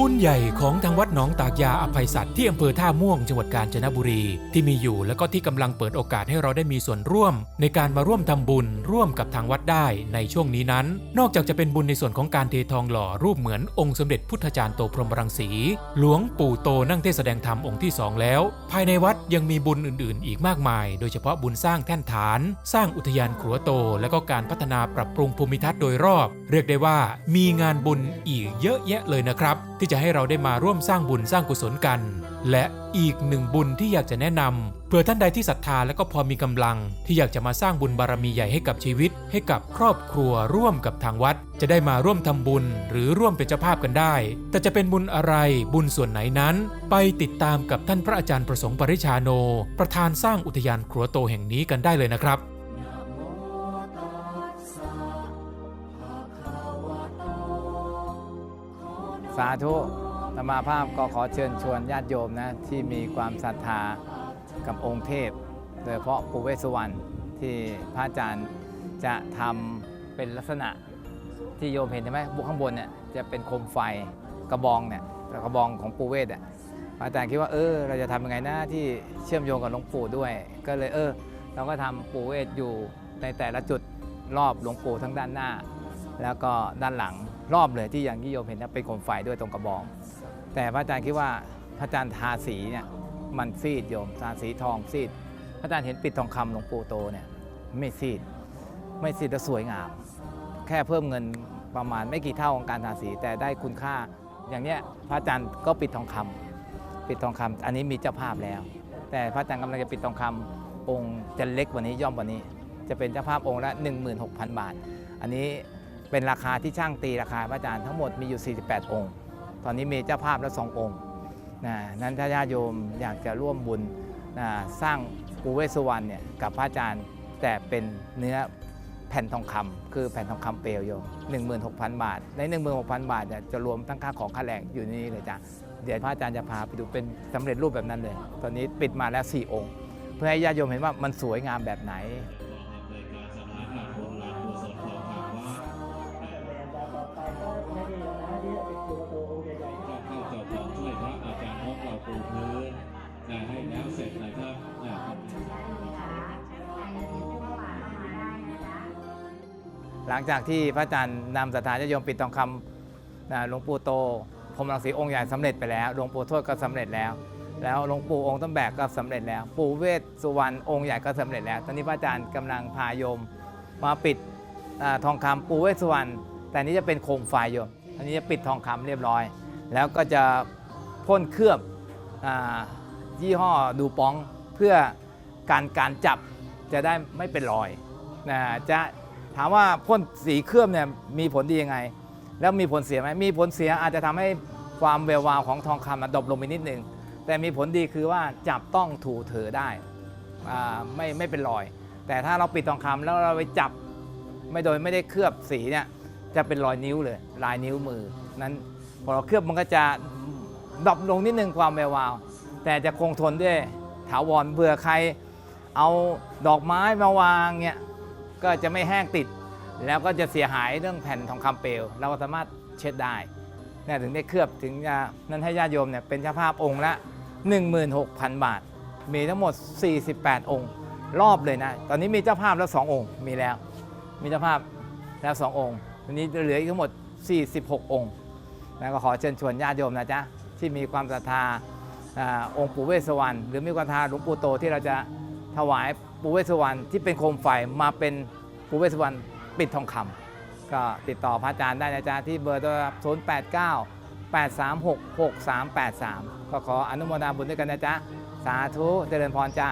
บุญใหญ่ของทางวัดหนองตากยาอภัยสัตว์ที่อำเภอท่าม่วงจังหวัดกาญจนบุรี ที่มีอยู่และก็ที่กำลังเปิดโอกาสให้เราได้มีส่วนร่วม ในการมาร่วมทำบุญร่วมกับทางวัดได้ในช่วงนี้นั้น นอกจากจะเป็นบุญในส่วนของการเททองหล่อรูปเหมือนองค์สมเด็จพุทธจารย์โตพรหมรังสี หลวงปู่โตนั่งเทศแสดงธรรมองค์ที่สองแล้ว ภายในวัดยังมีบุญอื่น ๆ อีกมากมาย โดยเฉพาะบุญสร้างแท่นฐาน สร้างอุทยานครัวโต และก็การพัฒนาปรับปรุงภูมิทัศน์โดยรอบ เรียกได้ว่ามีงานบุญอีกเยอะแยะเลยนะครับที่จะให้เราได้มาร่วมสร้างบุญสร้างกุศลกัน และอีกหนึ่งบุญที่อยากจะแนะนำเผื่อท่านใดที่ศรัทธาและก็พอมีกำลัง ที่อยากจะมาสร้างบุญบารมีใหญ่ให้กับชีวิต ให้กับครอบครัวร่วมกับทางวัด จะได้มาร่วมทำบุญ หรือร่วมเป็นเจ้าภาพกันได้ แต่จะเป็นบุญอะไรบุญส่วนไหนนั้น ไปติดตามกับท่านพระอาจารย์ประสงค์ปริชาโน ประธานสร้างอุทยานครัวโตแห่งนี้กันได้เลยนะครับ สาธุธรรมาภาพก็ขอเชิญชวนญาติโยมนะที่มีความศรัทธากับองค์เทพ โดยเฉพาะปูเวสวรรณที่พระอาจารย์จะทำเป็นลักษณะที่โยมเห็นใช่ไหมบุข้างบนเนี่ยจะเป็นโคมไฟกระบองเนี่ยกระบองของปูเวสอะพระอาจารย์คิดว่าเออเราจะทำยังไงนะที่เชื่อมโยงกับหลวงปู่ด้วย ก็เลยเออ เราก็ทำปูเวสอยู่ในแต่ละจุดรอบหลวงปู่ทั้งด้านหน้า แล้วก็ด้านหลัง รอบเลยที่อย่างที่โยมเห็นนะเป็นโคมไฟด้วยตรงกระบอง แต่พระอาจารย์คิดว่าพระอาจารย์ทาสีเนี่ยมันซีดโยมทาสีทองซีด พระอาจารย์เห็นปิดทองคำหลวงปู่โตเนี่ยไม่ซีด ไม่ซีดแต่สวยงาม แค่เพิ่มเงินประมาณไม่กี่เท่าของการทาสีแต่ได้คุณค่า อย่างเนี้ยพระอาจารย์ก็ปิดทองคำปิดทองคำอันนี้มีเจ้าภาพแล้ว แต่พระอาจารย์กำลังจะปิดทองคำองค์จะเล็กกว่านี้ย่อมกว่านี้ จะเป็นเจ้าภาพองค์ละ16,000 บาท อันนี้ เป็นราคาที่ช่างตีราคาพระอาจารย์ทั้งหมดมีอยู่ 48 องค์ ตอนนี้มีเจ้าภาพแล้วสององค์นะนั้นถ้าญาติโยมอยากจะร่วมบุญนะสร้างปูเวสวรรณเนี่ยกับพระอาจารย์แต่เป็นเนื้อแผ่นทองคำคือแผ่นทองคำเปลวโยม16,000 บาท ใน 16,000 บาทเนี่ยจะรวมทั้งค่าของค่าแรงอยู่นนี้เลยจ้ะเดี๋ยวพระอาจารย์จะพาไปดูเป็นสำเร็จรูปแบบนั้นเลย ตอนนี้ปิดมาแล้ว 4 องค์ เพื่อให้ญาติโยมเห็นว่ามันสวยงามแบบไหน ปูพื้นนะให้แล้วเสร็จนะครับนะหลังจากที่พระอาจารย์นำสถานญาติโยมปิดทองคำนะหลวงปู่โตพรมรังสีองค์ใหญ่สำเร็จไปแล้วหลวงปู่ทวดก็สำเร็จแล้ว แล้วหลวงปู่องค์ต้นแบกก็สำเร็จแล้ว ปู่เวสสุวรรณองค์ใหญ่ก็สำเร็จแล้ว ตอนนี้พระอาจารย์กำลังพาโยมมาปิดอาทองคำปู่เวสสุวรรณแต่นี้จะเป็นโคมไฟโยมอันนี้จะปิดทองคำเรียบร้อย แล้วก็จะพ่นเคลือบอา ยี่ห้อดูป้องเพื่อการการจับจะได้ไม่เป็นรอยนะจะถามว่าพ่นสีเคลือบเนี่ยมีผลดียังไง แล้วมีผลเสียไหมมีผลเสียอาจจะทำให้ความแวววาวของทองคำมันดรอปลงไปนิดนึงแต่มีผลดีคือว่าจับต้องถูเถอได้ไม่ไม่เป็นรอย แต่ถ้าเราปิดทองคำแล้วเราไปจับไม่โดยไม่ได้เคลือบสีเนี่ยจะเป็นรอยนิ้วเลย ลายนิ้วมือนั้นพอเราเคลือบมันก็จะ ดรอปลงนิดนึงความแวววาว แต่จะคงทนด้วยถาวรเบื่อใคร เอาดอกไม้มาวางเนี่ยก็จะไม่แห้งติด แล้วก็จะเสียหายเรื่องแผ่นทองคำเปลว เราก็สามารถเช็ดได้เนี่ยถึงได้เคลือบถึงจะนั้นให้ญาติโยมเนี่ยเป็นเจ้าภาพองค์ละ 16,000 บาท มีทั้งหมด 48 องค์ รอบเลยนะ ตอนนี้มีเจ้าภาพแล้ว 2 องค์มีแล้ว มีเจ้าภาพแล้ว 2 องค์ตอนนี้เหลืออีกทั้งหมด 46 องค์นะก็ขอเชิญชวนญาติโยมนะจ๊ะ ที่มีความศรัทธาอองค์ปู่เวสสวรรณหรือมีความศรัทธาหลวงปู่โตที่เราจะถวายปู่เวสสวรรณที่เป็นโคมไฟมาเป็นปู่เวสสวรรณปิดทองคำก็ติดต่อพระอาจารย์ได้นะจ๊ะที่เบอร์โทรศัพท์089 836 6383 ก็ขออนุโมทนาบุญด้วยกันนะจ๊ะ สาธุเจริญพรจ้า